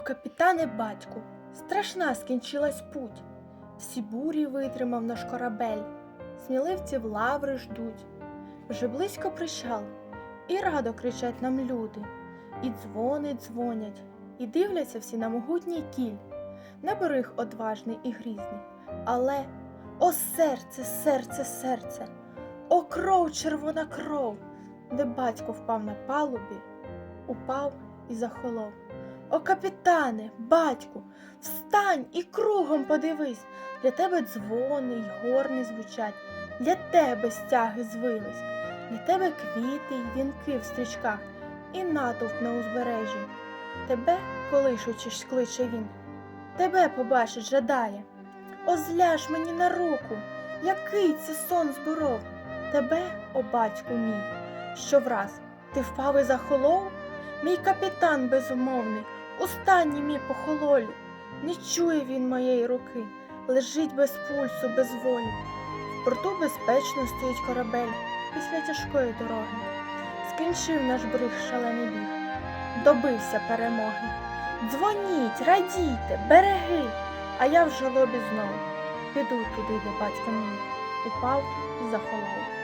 О, капітане батьку, страшна скінчилась путь. Всі бурі витримав наш корабель, сміливців лаври ждуть. Вже близько причал, і радо кричать нам люди, і дзвони дзвонять, і дивляться всі на могутній кіль. Не берег одважний і грізний, але о серце, серце, серце, о кров, червона кров, де батько впав на палубі, упав і захолов. О, капітане, батьку, встань і кругом подивись, для тебе дзвони й горни звучать, для тебе стяги звились, для тебе квіти й вінки в стрічках, і натовп на узбережжі. Тебе, колишучись, кличе він, тебе побачить жадає. О, зляж мені на руку, який це сон зборов, тебе, о батьку мій, що враз ти впав і захолов, мій капітан безумовний, останній мій похололі, не чує він моєї руки, лежить без пульсу, без волі. В порту безпечно стоїть корабель після тяжкої дороги. Скінчив наш бриг шалений біг, добився перемоги. Дзвоніть, радійте, береги, а я в жалобі знов піду туди, де батько мій упав і захолов.